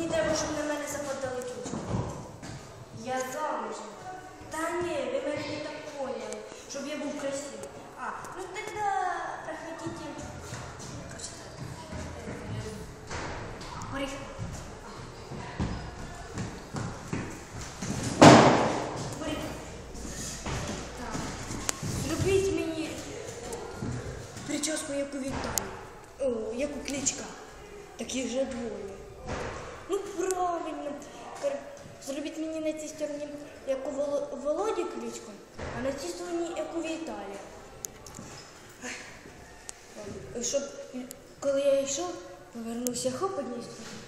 Мені треба, щоб на мене западали ключку. Я замужем. Та ні, ви мене не так поняли, щоб я був красивий. А, ну тоді проходите. Борис. Зробіть мені прическу, як у Віталії. О, як у кличка. Таких же двоє. Зробіть мені на цій стороні, як у Воло- Володі кличку, а на цій стороні, як у Віталія. Щоб коли я йшов, повернувся хоп одній стороні.